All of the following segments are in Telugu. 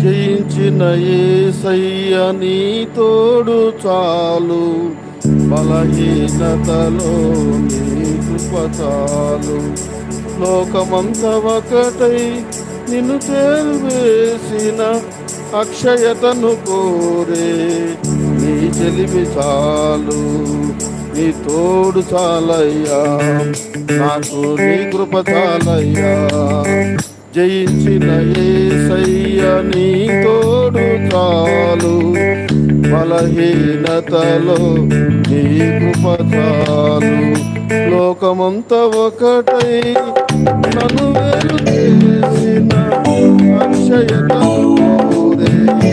జయించిన ఏసయ్య నీ తోడు చాలు. బలహీనతలో నీ కృప చాలు. లోకమంత ఒకటై నిన్ను తేల్వేసిన అక్షయతను కోరే నీ చెలిమి చాలు. నీ తోడు చాలయ్యా. నాకు నీ కృప చాలయ్యా. జయించిన ఏసయ్య నీ తోడు చాలు. బలహీనతలో నీ కృప చాలు. లోకమంత ఒకటై నన్ను వేరు చేసిన అక్షయతను నీ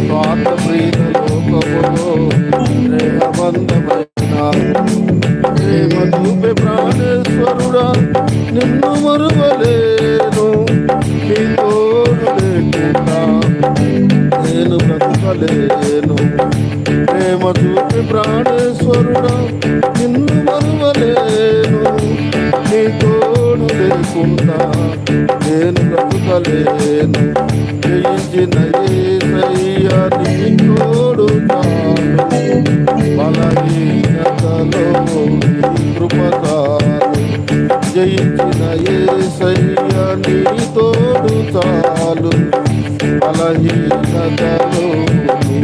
స్వార్థప్రీత లోకములో స్నేహవంతమైన ప్రేమ చూపే ప్రాణేశ్వరుడా నిన్ను మరువలేను నీ లేకుండా నేను బ్రతకలేను ప్రేమ ప్రాణేశ్వరుడా నిన్ను మరువలేను నీ తోడు లేకుండా నేను బ్రతకలేను జయించిన జయించిన ఏసయ్య నీ తోడు చాలు. బలహీనతలో నీ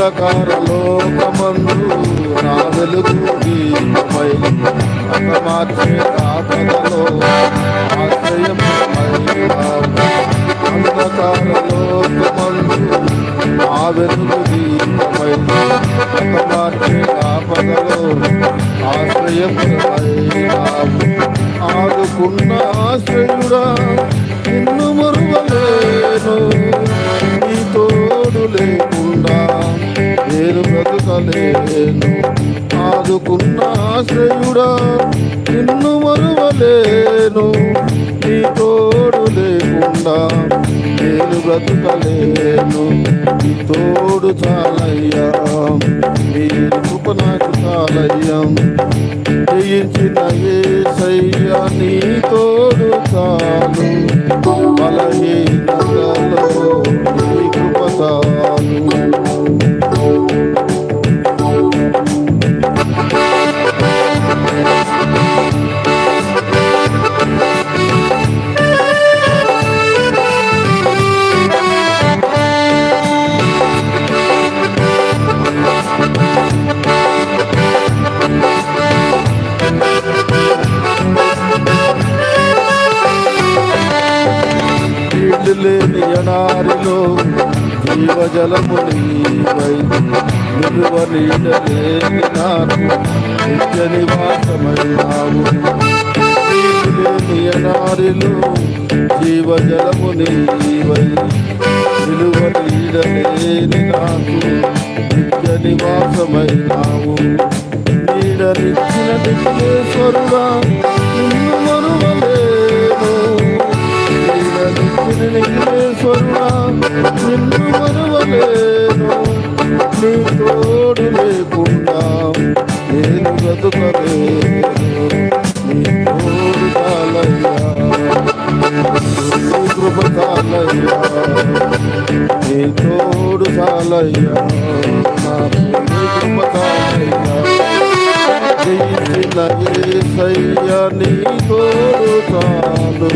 అంధకార లోకమందు నా వెలుగు దీపమై అంతమాత్రే ఆపదలో ఆశ్రయమైనావు అంధకార లోకమందు నా వెలుగు దీపమై అంతమాత్రే ఆపదలో ఆశ్రయం ఆదుకున్న ఆశ్రయుడా ఆదుకున్న ఆశ్రయుడా నిన్ను మరువలేను. నీ తోడు లేకుండా నేను బ్రతకలేను. నీ తోడు చాలయ్యా నీ కృప నాకు చాలయ్యా. జయించిన ఏసయ్య నీ తోడు చాలు. బలహీనగా జీవజలము నీవై నిలువ నీడలేని నాకు నిత్య నివాసమైనావు నీళ్ళు జీవజలము నీవై నిలువ నీడలేని నాకు నిత్య నివాసమైనావు నీడనిచ్చిన నిన్ను మరువలేను నీడనిచ్చిన నిత్యేశ్వరుడా నిన్ను మరువలేను. నీ తోడు లేకుండా నేను బ్రతుకలేదు నీ తోడు చాలయ్యా నీ కృప చాలయ్యా నీ తోడు చాలయ్యా నాకు కృప చాలయ్యా జయించిన యేసయ్య నీ తోడు చాలు.